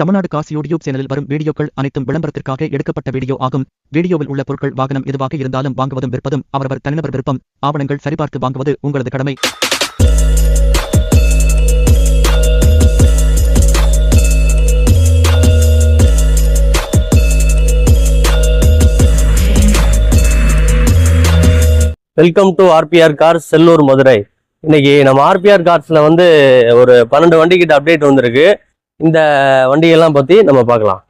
Tamil Nadu Kashi YouTube சேனலில் வரும் வீடியோக்கள் அனைத்தும் விளம்பரத்திற்காக எடுக்கப்பட்ட வீடியோ ஆகும். வீடியோவில் உள்ள பொருட்கள் வாகனம் எதுவாக இருந்தாலும் வாங்குவதும் விற்பதும் அவரவர் தனிநபர் விருப்பம். ஆவணங்கள் சரிபார்த்து வாங்குவது உங்களது கடமை. Welcome to RPR car Sellur Madurai இன்னைக்கு நம்ம ஆர்பிஆர் கார்ஸ்ல வந்து ஒரு பன்னெண்டு வண்டிகிட்ட அப்டேட் வந்திருக்கு. இந்த வண்டியெல்லாம் பற்றி நம்ம பார்க்கலாம்.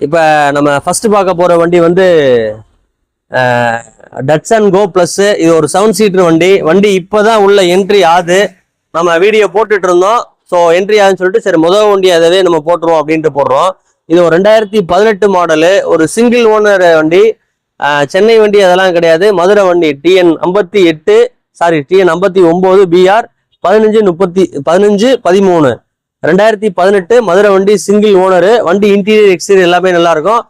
இப்போ நம்ம ஃபஸ்ட்டு பார்க்க போகிற வண்டி வந்து டட்ஸ் அண்ட் கோ ப்ளஸ்ஸு இது ஒரு செவன் சீட்டர் வண்டி. வண்டி இப்போ தான் உள்ள என்ட்ரி ஆகுது. நம்ம வீடியோ போட்டுட்டு இருந்தோம். ஸோ என்ட்ரி ஆகுதுன்னு சொல்லிட்டு சரி முதல் வண்டி அதவே நம்ம போட்டுருவோம் அப்படின்ட்டு போடுறோம். இது ஒரு ரெண்டாயிரத்தி பதினெட்டு மாடலு ஒரு சிங்கிள் ஓனர் வண்டி. சென்னை வண்டி அதெல்லாம் கிடையாது. மதுரை வண்டி டிஎன் ஐம்பத்தி எட்டு சாரி டிஎன் ஐம்பத்தி ஒம்பது பிஆர் பதினஞ்சு முப்பத்தி பதினஞ்சு பதிமூணு. ரெண்டாயிரத்தி பதினெட்டு மதுரை வண்டி சிங்கிள் ஓனரு வண்டி இன்டீரியர் எக்ஸ்டீரியர் எல்லாமே நல்லா இருக்கும்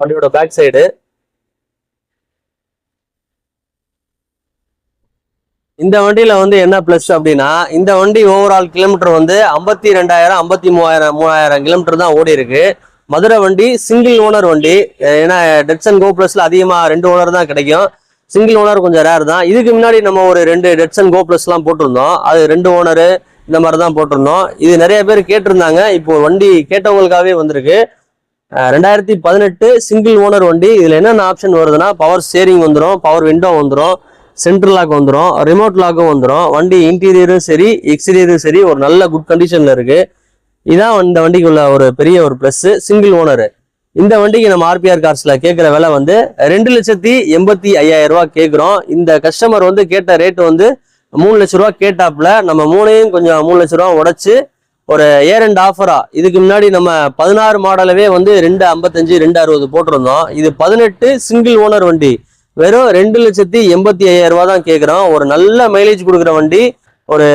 வண்டியோட பேக் சைடு இந்த வண்டியில வந்து என்ன பிளஸ் அப்படின்னா இந்த வண்டி ஓவரால் கிலோமீட்டர் வந்து ஐம்பத்தி ரெண்டாயிரம் ஐம்பத்தி மூவாயிரம் மூவாயிரம் கிலோமீட்டர் தான் ஓடி இருக்கு. மதுரை வண்டி சிங்கிள் ஓனர் வண்டி. ஏன்னா டெட்சன் கோ பிளஸ்ல அதிகமா ரெண்டு ஓனர் தான் கிடைக்கும். சிங்கிள் ஓனர் கொஞ்சம் ரேர் தான். இதுக்கு முன்னாடி நம்ம ஒரு ரெண்டு டெட்சன் கோ ப்ளஸ்லாம் போட்டிருந்தோம். அது ரெண்டு ஓனரு இந்த மாதிரி தான் போட்டிருந்தோம். இது நிறைய பேர் கேட்டிருந்தாங்க. இப்போ வண்டி கேட்டவங்களுக்காகவே வந்திருக்கு. ரெண்டாயிரத்தி பதினெட்டு சிங்கிள் ஓனர் வண்டி. இதில் என்னென்ன ஆப்ஷன் வருதுன்னா பவர் ஸ்டேரிங் வந்துடும் பவர் விண்டோ வந்துடும் சென்ட்ரல் லாக் வந்துடும் ரிமோட் லாக்கும் வந்துடும் வண்டி இன்டீரியரும் சரி எக்ஸ்டீரியரும் சரி ஒரு நல்ல குட் கண்டிஷனில் இருக்குது இதான் இந்த வண்டிக்குள்ள ஒரு பெரிய ஒரு ப்ளஸ்ஸு சிங்கிள் ஓனரு இந்த வண்டிக்கு நம்ம ஆர்பிஆர் கார்ஸ்ல கேட்குற விலை வந்து ரெண்டு லட்சத்தி எண்பத்தி ஐயாயிரம் ரூபாய் கேட்குறோம் இந்த கஸ்டமர் வந்து கேட்ட ரேட் வந்து மூணு லட்ச ரூபா கேட்டாப்ல நம்ம மூணையும் கொஞ்சம் மூணு லட்ச ரூபா உடைச்சு ஒரு ஏர் அண்ட் ஆஃபரா இதுக்கு முன்னாடி நம்ம பதினாறு மாடலவே வந்து ரெண்டு ஐம்பத்தஞ்சு ரெண்டு அறுபது போட்டிருந்தோம். இது பதினெட்டு சிங்கிள் ஓனர் வண்டி. வெறும் ரெண்டு லட்சத்தி எண்பத்தி ஐயாயிரம் ரூபா தான் கேட்குறோம் ஒரு நல்ல மைலேஜ் கொடுக்குற வண்டி. ஒரு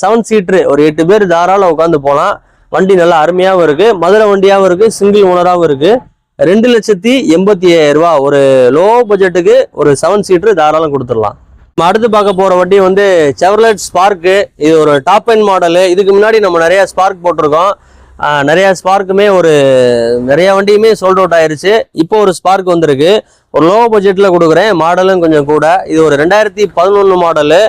செவன் சீட்ரு ஒரு எட்டு பேர் தாராளம் உட்காந்து போகலாம். வண்டி நல்லா அருமையாகவும் இருக்குது மதுரை வண்டியாகவும் இருக்குது சிங்கிள் ஓனராகவும் இருக்குது ரெண்டு லட்சத்தி எண்பத்தி ஐயாயிரம் ரூபா. ஒரு லோ பட்ஜெட்டுக்கு ஒரு செவன் சீட்ரு தாராளம் கொடுத்துடலாம். நம்ம அடுத்து பார்க்க போகிற வண்டி வந்து செவர்லெட் ஸ்பார்க்கு இது ஒரு டாப் அண்ட் மாடலு இதுக்கு முன்னாடி நம்ம நிறையா ஸ்பார்க் போட்டிருக்கோம். நிறையா ஸ்பார்க்குமே ஒரு நிறையா வண்டியுமே சோல்ட் அவுட் ஆயிருச்சு. இப்போ ஒரு ஸ்பார்க் வந்திருக்கு. ஒரு லோ பட்ஜெட்டில் கொடுக்குறேன். மாடலும் கொஞ்சம் கூட. இது ஒரு ரெண்டாயிரத்தி பதினொன்று மாடலு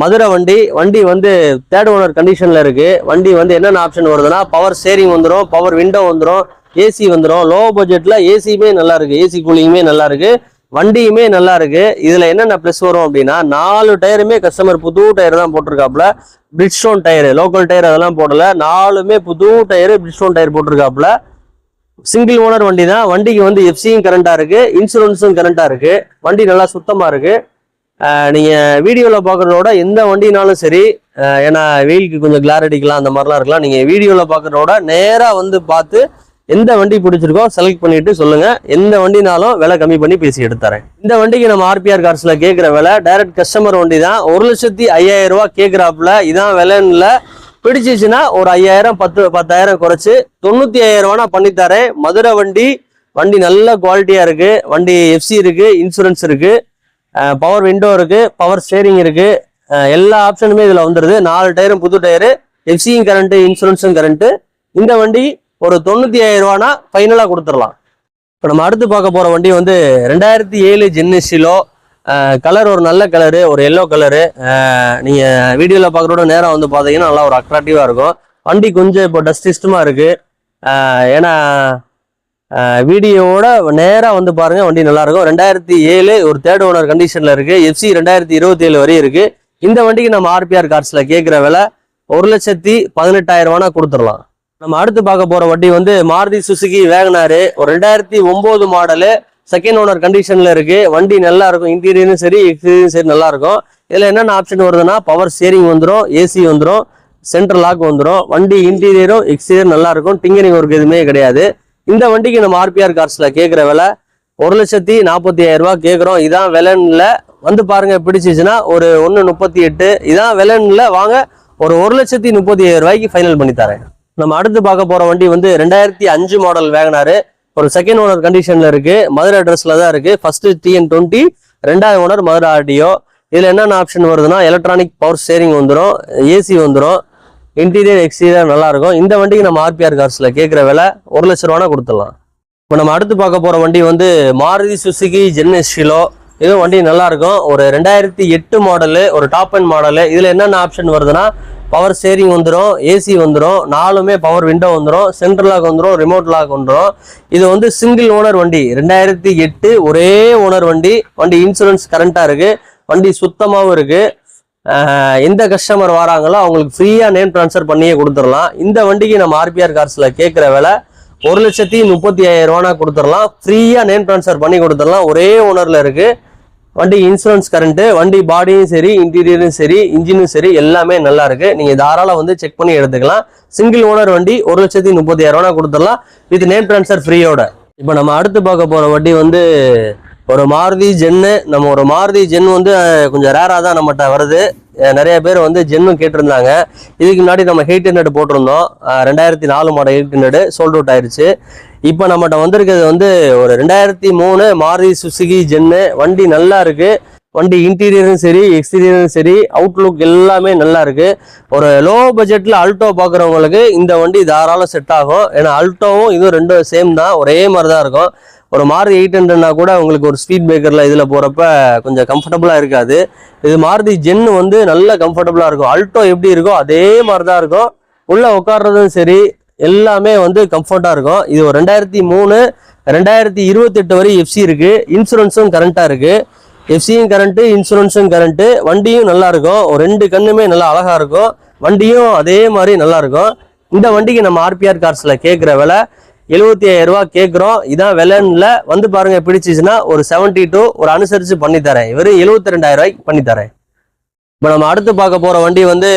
மதுரை வண்டி வண்டி வந்து தேர்ட் ஓனர் கண்டிஷனில் இருக்குது வண்டி வந்து என்னென்ன ஆப்ஷன் வருதுன்னா பவர் ஸ்டேரிங் வந்துடும் பவர் விண்டோ வந்துடும் ஏசி வந்துடும் லோ பட்ஜெட்டில் ஏசியுமே நல்லாயிருக்கு ஏசி கூலிங்குமே நல்லா இருக்குது வண்டியுமே நல்லா இருக்கு. இதுல என்னென்ன ப்ளஸ் வரும் அப்படின்னா நாலு டயருமே கஸ்டமர் புது டயர் தான் போட்டிருக்காப்புல. பிரிட்ஸ்டோன் டயரு லோக்கல் டயர் அதெல்லாம் போடல. நாலுமே புது டயர் பிரிட்ஸ்டோன் டயர் போட்டிருக்காப்புல. சிங்கிள் ஓனர் வண்டி தான் வண்டிக்கு வந்து எஃப்சியும் கரண்டா இருக்கு. இன்சூரன்ஸும் கரண்டா இருக்கு. வண்டி நல்லா சுத்தமா இருக்கு. நீங்கள் வீடியோவில் பார்க்குறதோட எந்த வண்டினாலும் சரி ஏன்னா வெயிலுக்கு கொஞ்சம் கிளார் அடிக்கலாம் அந்த மாதிரிலாம் இருக்கலாம். நீங்கள் வீடியோவில் பார்க்குறதோட நேராக வந்து பார்த்து எந்த வண்டி பிடிச்சிருக்கோ செலக்ட் பண்ணிட்டு சொல்லுங்க. எந்த வண்டினாலும் விலை கம்மி பண்ணி பேசி எடுத்துறேன் இந்த வண்டிக்கு நம்ம ஆர்பிஆர் கார்ஸ்ல கேட்குற விலை டைரக்ட் கஸ்டமர் வண்டி தான். ஒரு லட்சத்தி ஐயாயிரம் கேட்குறாப்புல இதான் விலைன்னு இல்லை பிடிச்சிச்சுன்னா ஒரு ஐயாயிரம் பத்து பத்தாயிரம் குறைச்சு தொண்ணூத்தி ஐயாயிரம் ரூபா பண்ணித்தரேன். மதுரை வண்டி வண்டி நல்ல குவாலிட்டியா இருக்கு. வண்டி எஃப்சி இருக்கு இன்சூரன்ஸ் இருக்கு. பவர் விண்டோ இருக்கு பவர் ஸ்டேரிங் இருக்கு. எல்லா ஆப்ஷனுமே இதுல வந்துருது. நாலு டயரும் புது டயரு எஃப்சியும் கரண்ட்டு இன்சூரன்ஸும் கரண்ட்டு இந்த வண்டி ஒரு தொண்ணூத்தி ஐயாயிரம் ரூபானா ஃபைனலா கொடுத்துடலாம். இப்போ நம்ம அடுத்து பார்க்க போற வண்டி வந்து ரெண்டாயிரத்தி ஏழு ஜென்னிஷிலோ கலர் ஒரு நல்ல கலரு ஒரு எல்லோ கலரு நீங்க வீடியோல பார்க்குறோட நேரம் வந்து பார்த்தீங்கன்னா நல்லா ஒரு அட்ராக்டிவா இருக்கும். வண்டி கொஞ்சம் இப்போ டஸ்ட் இஸ்டமா இருக்கு. ஏன்னா வீடியோவோட நேராக வந்து பாருங்கள் வண்டி நல்லாயிருக்கும் ரெண்டாயிரத்தி ஏழு ஒரு தேர்ட் ஓனர் கண்டிஷனில் இருக்குது எஃப்சி ரெண்டாயிரத்தி இருபத்தி ஏழு வரையும் இருக்குது இந்த வண்டிக்கு நம்ம ஆர்பிஆர் கார்ஸில் கேட்குற விலை ஒரு லட்சத்தி பதினெட்டாயிரரூவானா கொடுத்துடலாம். நம்ம அடுத்து பார்க்க போகிற வண்டி வந்து மாருதி சுசுகி வேகனாரு ஒரு ரெண்டாயிரத்தி ஒம்பது மாடலு செகண்ட் ஓனர் கண்டிஷனில் இருக்குது வண்டி நல்லா இருக்கும். இன்டீரியரும் சரி எக்ஸ்டீரியரும் சரி நல்லா இருக்கும். என்னென்ன ஆப்ஷன் வருதுன்னா பவர் ஸ்டேரிங் வந்துடும் ஏசி வந்துடும் சென்ட்ரல் லாக் வந்துடும் வண்டி இன்டீரியரும் எக்ஸ்டீரியர் நல்லா இருக்கும். டிங்கரிங் ஒர்க் எதுவுமே கிடையாது. இந்த வண்டிக்கு நம்ம ஆர்பிஆர் கார்ஸ்ல கேட்குற விலை ஒரு லட்சத்தி நாற்பத்தி ஐயாயிரம் ரூபாய் கேட்குறோம் இதான் விலன்ல வந்து பாருங்க பிடிச்சிச்சுன்னா ஒரு ஒன்று முப்பத்தி எட்டு. இதான் விலன்ல வாங்க ஒரு ஒரு லட்சத்தி முப்பத்தி ஐயாயிரம் ரூபாய்க்கு ஃபைனல் பண்ணி தரேன். நம்ம அடுத்து பார்க்க போற வண்டி வந்து ரெண்டாயிரத்தி அஞ்சு மாடல் வேகனாரு ஒரு செகண்ட் ஓனர் கண்டிஷன்ல இருக்கு. மதுரை அட்ரஸ்ல தான் இருக்கு. ஃபர்ஸ்ட் டிஎன் டுவெண்ட்டி ரெண்டாவது ஓனர் மதுரை ஆர்டிஓ இதில் என்னென்ன ஆப்ஷன் வருதுன்னா எலக்ட்ரானிக் பவர் ஸ்டேரிங் வந்துடும் ஏசி வந்துடும் இன்டீரியர் எக்ஸ்டீரியர் நல்லாயிருக்கும். இந்த வண்டிக்கு நம்ம ஆர்பிஆர் கார்ஸில் கேட்குற விலை ஒரு லட்ச ரூபானா கொடுத்துடலாம். இப்போ நம்ம அடுத்து பார்க்க போகிற வண்டி வந்து மாருதி சுசுகி ஜென்எஸ்டிலோ இதுவும் வண்டி நல்லாயிருக்கும். ஒரு ரெண்டாயிரத்தி எட்டு மாடலு ஒரு டாப் அண்ட் மாடலு இதில் என்னென்ன ஆப்ஷன் வருதுன்னா பவர் ஸ்டேரிங் வந்துடும் ஏசி வந்துடும் நாலுமே பவர் விண்டோ வந்துடும் சென்ட்ரல் லாக் வந்துடும் ரிமோட் லாக் வந்துடும். இது வந்து சிங்கிள் ஓனர் வண்டி. ரெண்டாயிரத்தி எட்டு ஒரே ஓனர் வண்டி. வண்டி இன்சூரன்ஸ் கரண்ட்டாக இருக்குது வண்டி சுத்தமாகவும் இருக்குது எந்த கஸ்டமர் வராங்களோ அவங்களுக்கு ஃப்ரீயாக நேம் ட்ரான்ஸ்ஃபர் பண்ணியே கொடுத்துடலாம். இந்த வண்டிக்கு நம்ம ஆர்பிஆர் கார்ஸில் கேட்குற விலை ஒரு லட்சத்தி முப்பத்தி ஐயாயிரம் ரூபானா கொடுத்துடலாம். ஃப்ரீயாக நேம் ட்ரான்ஸ்ஃபர் பண்ணி கொடுத்துடலாம். ஒரே ஓனரில் இருக்குது வண்டி இன்சூரன்ஸ் கரண்ட்டு வண்டி பாடியும் சரி இன்டீரியரும் சரி இன்ஜினும் சரி எல்லாமே நல்லா இருக்கு. நீங்கள் தாராளம் வந்து செக் பண்ணி எடுத்துக்கலாம். சிங்கிள் ஓனர் வண்டி ஒரு லட்சத்தி முப்பத்தி ஆயிரம் ரூபா கொடுத்துடலாம். வித் நேம் ட்ரான்ஸ்ஃபர் ஃப்ரீயோட இப்போ நம்ம அடுத்து பார்க்க போகிற வண்டி வந்து ஒரு மாருதி ஜென்னு நம்ம ஒரு மாருதி ஜென் வந்து கொஞ்சம் ரேராக தான் நம்மகிட்ட வருது. நிறைய பேர் வந்து ஜென்னும் கேட்டிருந்தாங்க. இதுக்கு முன்னாடி நம்ம ஹெயிட் ஹண்ட்ரட் போட்டிருந்தோம். ரெண்டாயிரத்தி நாலு model eight hundred sold out ஆயிடுச்சு இப்போ நம்மகிட்ட வந்திருக்கிறது வந்து ஒரு ரெண்டாயிரத்தி மூணு மாருதி சுசுகி ஜென்னு வண்டி நல்லா இருக்குது வண்டி இன்டீரியரும் சரி எக்ஸ்டீரியரும் சரி அவுட்லுக் எல்லாமே நல்லா இருக்கு. ஒரு லோ பட்ஜெட்டில் அல்டோ பார்க்குறவங்களுக்கு இந்த வண்டி தாராளம் செட் ஆகும். ஏன்னா அல்டோவும் இதுவும் ரெண்டும் சேம் தான். ஒரே மாதிரி தான் இருக்கும். ஒரு மாறுதி எயிட் ஹண்ட்ரட்னா கூட உங்களுக்கு ஒரு ஸ்பீட் பிரேக்கரில் இதில் போகிறப்ப கொஞ்சம் கம்ஃபர்டபுளாக இருக்காது. இது மாருதி ஜென்னு வந்து நல்ல கம்ஃபர்டபுளாக இருக்கும். அல்டோ எப்படி இருக்கோ அதே மாதிரி தான் இருக்கும். உள்ளே உட்கார்றதும் சரி எல்லாமே வந்து கம்ஃபர்ட்டாக இருக்கும். இது ஒரு ரெண்டாயிரத்தி மூணு ரெண்டாயிரத்தி இருபத்தெட்டு வரை எஃப்சி இருக்குது இன்சூரன்ஸும் கரண்ட்டாக இருக்குது எஃப்சியும் கரண்ட்டு இன்சூரன்ஸும் கரண்ட்டு வண்டியும் நல்லாயிருக்கும் ஒரு ரெண்டு கண்ணுமே நல்லா அழகாக இருக்கும். வண்டியும் அதே மாதிரி நல்லாயிருக்கும் இந்த வண்டிக்கு நம்ம ஆர்பிஆர் கார்ஸில் கேட்குற விலை எழுபத்தி ஐயாயிரம் ரூபா கேட்குறோம் இதான் விலைன்ல வந்து பாருங்க பிடிச்சிச்சுன்னா ஒரு செவன்ட்டி டூ ஒரு அனுசரித்து பண்ணி தரேன் இவர் எழுபத்தி ரெண்டாயிரம் ரூபாய்க்கு பண்ணி தரேன் இப்போ நம்ம அடுத்து பார்க்க போகிற வண்டி வந்து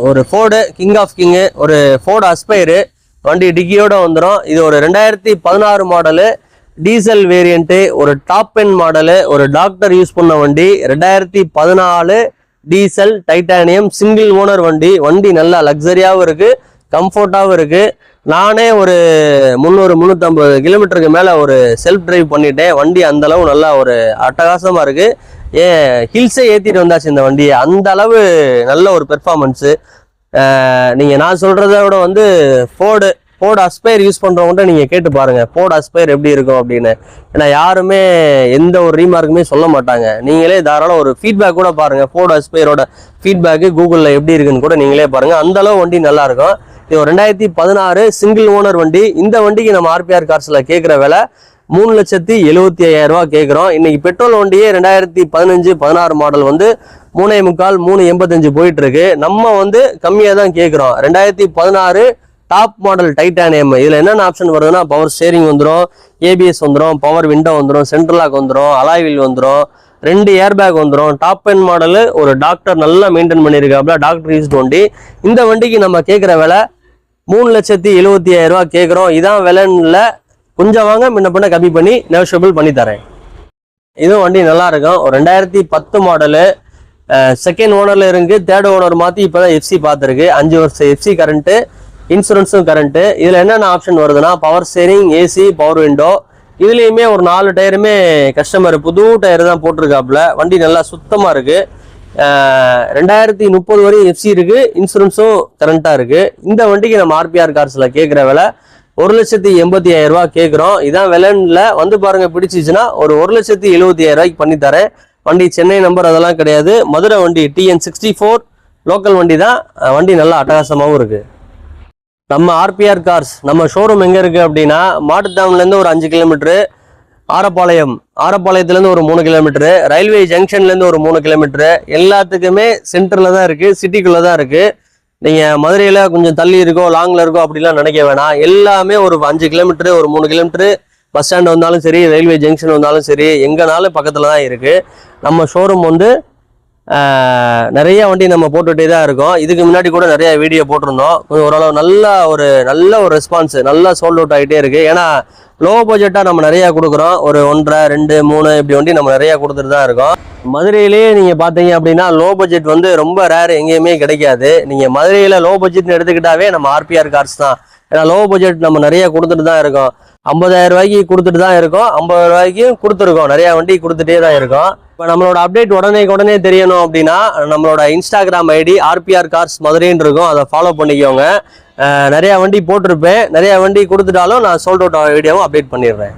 ஒரு ஃபோர்டு கிங் ஆஃப் கிங்கு ஒரு ஃபோர்டு அஸ்பைரு வண்டி டிக்கியோட வந்துடும் இது ஒரு ரெண்டாயிரத்தி பதினாறு மாடலு டீசல் வேரியண்ட்டு ஒரு டாப் என் மாடலு ஒரு டாக்டர் யூஸ் பண்ண வண்டி ரெண்டாயிரத்தி பதினாலு டீசல் டைட்டானியம் சிங்கிள் ஓனர் வண்டி. வண்டி நல்லா லக்ஸரியாகவும் இருக்குது கம்ஃபர்ட்டாகவும் இருக்குது நானே ஒரு முந்நூறு முந்நூற்றம்பது கிலோமீட்டருக்கு மேலே ஒரு செல்ஃப் ட்ரைவ் பண்ணிட்டேன். வண்டி அந்தளவு நல்லா ஒரு அட்டகாசமாக இருக்குது ஏன் ஹில்ஸே ஏற்றிட்டு வந்தாச்சு இந்த வண்டியை. அந்த அளவு நல்ல ஒரு பெர்ஃபார்மன்ஸு நீங்கள் நான் சொல்கிறத விட வந்து ஃபோர்டு ஃபோர்டு அஸ்பயர் யூஸ் பண்ணுறவங்கள்ட்ட நீங்கள் கேட்டு பாருங்கள் ஃபோர்டு அஸ்பயர் எப்படி இருக்கும் அப்படின்னு. ஏன்னா யாருமே எந்த ஒரு ரீமார்க்குமே சொல்ல மாட்டாங்க. நீங்களே தாராளம் ஒரு ஃபீட்பேக் கூட பாருங்கள் ஃபோர்டு அஸ்பயரோட ஃபீட்பேக்கு கூகுளில் எப்படி இருக்குன்னு கூட நீங்களே பாருங்கள் அந்தளவு வண்டி நல்லாயிருக்கும் ரெண்டாயிரத்தி பதினாறு சிங்கிள் ஓனர் வண்டி. இந்த வண்டிக்கு நம்ம ஆர்பிஆர் கார்ஸில் கேட்குற விலை மூணு லட்சத்தி எழுபத்தி ஐயாயிரம் ரூபா கேட்குறோம் இன்னைக்கு பெட்ரோல் வண்டியே ரெண்டாயிரத்தி பதினஞ்சு பதினாறு மாடல் வந்து மூணே முக்கால் மூணு எண்பத்தஞ்சு போயிட்டு இருக்கு நம்ம வந்து கம்மியாக தான் கேட்குறோம் ரெண்டாயிரத்தி பதினாறு டாப் மாடல் டைட்டானியம் இதில் என்னென்ன ஆப்ஷன் வருதுன்னா பவர் ஸ்டேரிங் வந்துடும் ஏபிஎஸ் வந்துடும் பவர் விண்டோ வந்துடும் சென்ட்ரல் லாக் வந்துடும் அலாய்வில் வந்துடும் ரெண்டு ஏர் பேக் வந்துடும் டாப் என் மாடலு ஒரு டாக்டர் நல்லா மெயின்டைன் பண்ணியிருக்காப்புல டாக்டர் யூஸ் வண்டி. இந்த வண்டிக்கு நம்ம கேட்குற விலை மூணு லட்சத்தி எழுபத்தி ஐயாயிரம் ரூபா கேட்குறோம் இதான் விலனில் கொஞ்சம் வாங்க முன்ன பின்ன கம்மி பண்ணி நெகோஷியபிள் பண்ணி தரேன். இதுவும் வண்டி நல்லா இருக்கும். ஒரு ரெண்டாயிரத்தி பத்து மாடலு செகண்ட் ஓனர்ல இருந்து தேர்ட் ஓனர் மாற்றி இப்போ தான் எஃப்சி பார்த்துருக்கு. அஞ்சு வருஷம் எஃப்சி கரண்ட்டு இன்சூரன்ஸும் கரண்ட்டு இதில் என்னென்ன ஆப்ஷன் வருதுன்னா power steering AC power window இதுலேயுமே ஒரு நாலு டயருமே கஸ்டமர் புது டயர் தான் போட்டிருக்காப்புல. வண்டி நல்லா சுத்தமாக இருக்குது ரெண்டாயிரத்தி முப்பது வரையும் எஃப்சி இருக்கு இன்சூரன்ஸும் கரண்ட்டாக இருக்கு. இந்த வண்டிக்கு நம்ம ஆர்பிஆர் கார்ஸில் கேட்குற விலை ஒரு லட்சத்தி எண்பத்தி ஆயிரம் ரூபாய் கேட்குறோம் இதான் விலைன்ல வந்து பாருங்க பிடிச்சிச்சுன்னா ஒரு ஒரு லட்சத்தி எழுபத்தி ஆயிரம் ரூபாய்க்கு பண்ணி தரேன். வண்டி சென்னை நம்பர் அதெல்லாம் கிடையாது. மதுரை வண்டி டிஎன் சிக்ஸ்டி ஃபோர் லோக்கல் வண்டி தான். வண்டி நல்லா அட்டகாசமாகவும் இருக்கு. நம்ம ஆர்பிஆர் கார்ஸ் நம்ம ஷோரூம் எங்கே இருக்குது அப்படின்னா மாட்டுத்தாமலேருந்து ஒரு அஞ்சு கிலோமீட்ரு ஆரப்பாளையம். ஆரப்பாளையத்துலேருந்து ஒரு மூணு கிலோமீட்ரு ரயில்வே ஜங்ஷன்லேருந்து ஒரு மூணு கிலோமீட்ரு எல்லாத்துக்குமே சென்டரில் தான் இருக்குது சிட்டிக்குள்ளே தான் இருக்குது நீங்கள் மதுரையில் கொஞ்சம் தள்ளி இருக்கோ லாங்கில் இருக்கோ அப்படிலாம் நினைக்க வேணாம். எல்லாமே ஒரு அஞ்சு கிலோமீட்ரு ஒரு மூணு கிலோமீட்ரு பஸ் ஸ்டாண்ட் வந்தாலும் சரி ரயில்வே ஜங்ஷன் வந்தாலும் சரி எங்கேனாலும் பக்கத்தில் தான் இருக்குது நம்ம ஷோரூம் வந்து நிறைய வண்டி நம்ம போட்டுகிட்டே தான் இருக்கோம். இதுக்கு முன்னாடி கூட நிறைய வீடியோ போட்டிருந்தோம். கொஞ்சம் ஓரளவு நல்ல ஒரு நல்ல ஒரு ரெஸ்பான்ஸு நல்லா சோல்ட் அவுட் ஆகிட்டே இருக்குது ஏன்னா லோ பட்ஜெட்டாக நம்ம நிறையா கொடுக்குறோம். ஒரு ஒன்றரை ரெண்டு மூணு இப்படி வண்டி நம்ம நிறையா கொடுத்துட்டு தான் இருக்கோம். மதுரையிலேயே நீங்கள் பார்த்தீங்க அப்படின்னா லோ பட்ஜெட் வந்து ரொம்ப ரேர் எங்கேயுமே கிடைக்காது. நீங்கள் மதுரையில் லோ பட்ஜெட்னு எடுத்துக்கிட்டாவே நம்ம ஆர்பிஆர் கார்ஸ் தான். ஏன்னா லோ பட்ஜெட் நம்ம நிறைய கொடுத்துட்டு தான் இருக்கோம். ஐம்பதாயிரம் ரூபாய்க்கு கொடுத்துட்டு தான் இருக்கோம். ஐம்பது ரூபாய்க்கும் கொடுத்துருக்கோம். நிறையா வண்டி கொடுத்துட்டே தான் இருக்கோம். இப்போ நம்மளோட அப்டேட் உடனே உடனே தெரியணும் அப்படின்னா நம்மளோட Instagram I D R B R cars மதுரைன்னு இருக்கும். அதை ஃபாலோ பண்ணிக்கோங்க. நிறையா வண்டி போட்டிருப்பேன். நிறையா வண்டி கொடுத்துட்டாலும் நான் சோல்ட் அவுட் வீடியோவும் அப்டேட் பண்ணிடுறேன்.